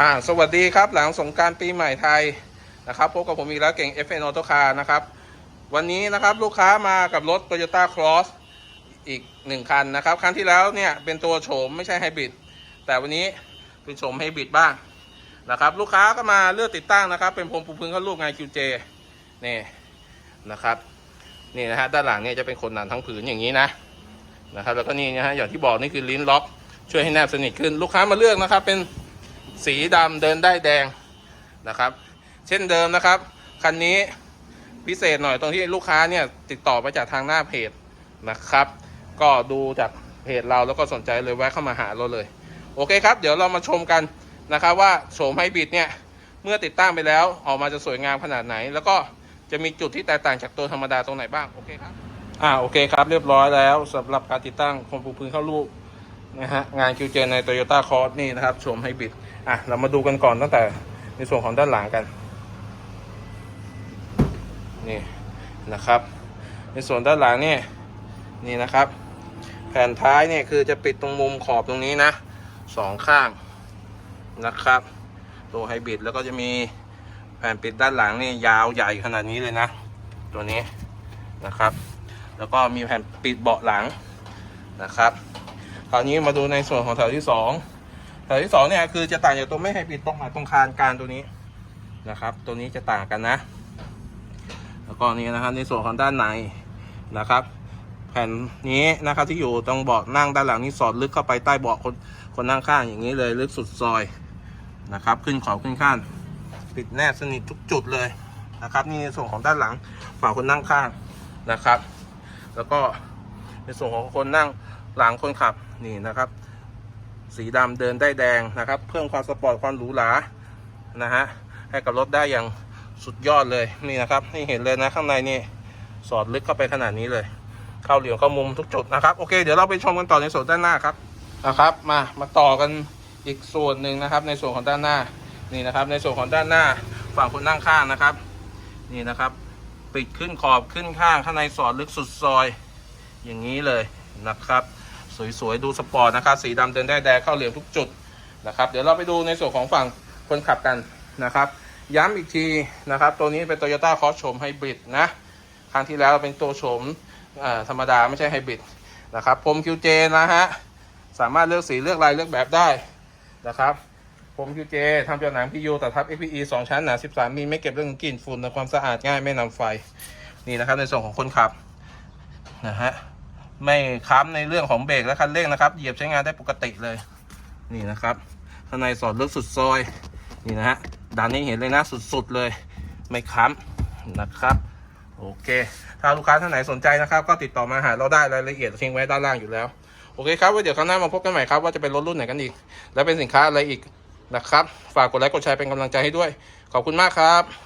อ่าสวัสดีครับหลังสงการปีใหม่ไทยนะครับพบกับผมอีกแล้วเก่ง FN Auto Car นะครับ วันนี้นะครับลูกค้ามากับรถ Toyota Cross อีกหนึ่งคันนะครับ ครั้งที่แล้วเนี่ยเป็นตัวโฉมไม่ใช่ไฮบริดแต่วันนี้เป็นโฉมไฮบริดบ้างนะครับ ลูกค้าก็มาเลือกติดตั้งนะครับ เป็นพรมปูพื้นเขารูปงาน QJ นี่นะครับนี่นะฮะด้านหลังเนี่ยจะเป็นขนหนังทั้งผืนอย่างนี้นะนะครับ แล้วก็นี่นะฮะอย่างที่บอกนี่คือลิ้นล็อกช่วยให้แนบสนิทขึ้นลูกค้ามาเลือกนะครับเป็น สีดำเดินได้แดงนะครับ เช่นเดิมนะครับคันนี้พิเศษหน่อยตรงที่ลูกค้าเนี่ยติดต่อมาจากทางหน้าเพจนะครับ ก็ดูจากเพจเราแล้วก็สนใจเลยแวะเข้ามาหาเราเลย โอเคครับ เดี๋ยวเรามาชมกันนะครับว่าโฉมไฮบริดเนี่ยเมื่อติดตั้งไปแล้วออกมาจะสวยงามขนาดไหน แล้วก็จะมีจุดที่แตกต่างจากตัวธรรมดาตรงไหนบ้างโอเคครับอ่าโอเคครับ เรียบร้อยแล้วสำหรับการติดตั้งโคมปูพื้นเข้ารูป นะฮะงาน QJ ใน Toyota Cross นี่นะครับโฉมไฮบริดอะเรามาดูกันก่อนตั้งแต่ในส่วนของด้านหลังกัน นี่นะครับ ในส่วนด้านหลังนี่นี่นะครับ แผ่นท้ายเนี่ยคือจะปิดตรงมุมขอบตรงนี้นะสองข้างนะครับ ตัวไฮบริดแล้วก็จะมีแผ่นปิดด้านหลังนี่ยาวใหญ่ขนาดนี้เลยนะ ตัวนี้นะครับ แล้วก็มีแผ่นปิดเบาะหลังนะครับ คราวนี้มาดูในส่วนของแถวที่สองแถวที่สองเนี่ยคือจะต่างจากตัวไม่ไฮบริดตรงไหนตรงคานกางตัวนี้นะครับ ตัวนี้จะต่างกันนะ แล้วก็นี่นะครับในส่วนของด้านในนะครับ แผ่นนี้นะครับที่อยู่ตรงเบาะนั่งด้านหลังนี้สอดลึกเข้าไปใต้เบาะคนคนนั่งข้างอย่างนี้เลยลึกสุดซอยนะครับ ขึ้นขอบขึ้นข้างปิดแนบสนิททุกจุดเลยนะครับ นี่ในส่วนของด้านหลังฝั่งคนนั่งข้างนะครับ แล้วก็ในส่วนของคนนั่ง หลังคนขับนี่นะครับ สีดำเดินได้แดงนะครับ เพิ่มความสปอร์ตความหรูหรานะฮะให้กับรถได้อย่างสุดยอดเลยนี่นะครับนี่เห็นเลยนะข้างในนี่สอดลึกเข้าไปขนาดนี้เลย เข้าเหลี่ยมเข้ามุมทุกจุดนะครับโอเคเดี๋ยวเราไปชมกันต่อในส่วนด้านหน้าครับนะครับ มามาต่อกันอีกส่วนหนึ่งนะครับ ในส่วนของด้านหน้านี่นะครับ ในส่วนของด้านหน้าฝั่งคนนั่งข้างนะครับ นี่นะครับ ปิดขึ้นขอบขึ้นข้างข้างในสอดลึกสุดซอย อย่างนี้เลยนะครับ สวยๆ ดูสปอร์ตนะครับ สีดำเดินได้แดงเข้าเหลี่ยมทุกจุดนะครับ เดี๋ยวเราไปดูในส่วนของฝั่งคนขับกันนะครับ ย้ำอีกทีนะครับ ตัวนี้เป็น Toyota Cross โฉมไฮบริดนะ ครั้งที่แล้วเป็นตัวโฉมธรรมดาไม่ใช่ไฮบริดนะครับผม QJ นะฮะ สามารถเลือกสีเลือกลายเลือกแบบได้นะครับผม QJ ทำจากหนัง PU แต่ทับ FPE 2 ชั้นหนา 13มิลไม่เก็บเรื่องกลิ่นฝุ่นและความสะอาดง่ายไม่นำไฟ นี่นะครับในส่วนของคนขับนะฮะ ไม่ค้ำในเรื่องของเบรกและคันเร่งนะครับ เหยียบใช้งานได้ปกติเลย นี่นะครับข้างในสอดลึกสุดซอย นี่นะฮะด้านนี้เห็นเลยนะสุดๆเลย ไม่ค้ำนะครับโอเค ถ้าลูกค้าท่านไหนสนใจนะครับ ก็ติดต่อมาหาเราได้รายละเอียดทิ้งไว้ด้านล่างอยู่แล้ว โอเคครับไว้เดี๋ยวครั้งหน้ามาพบกันใหม่ครับ ว่าจะเป็นรถรุ่นไหนกันอีก และเป็นสินค้าอะไรอีกนะครับ ฝากกดไลค์กดแชร์เป็นกำลังใจให้ด้วย ขอบคุณมากครับ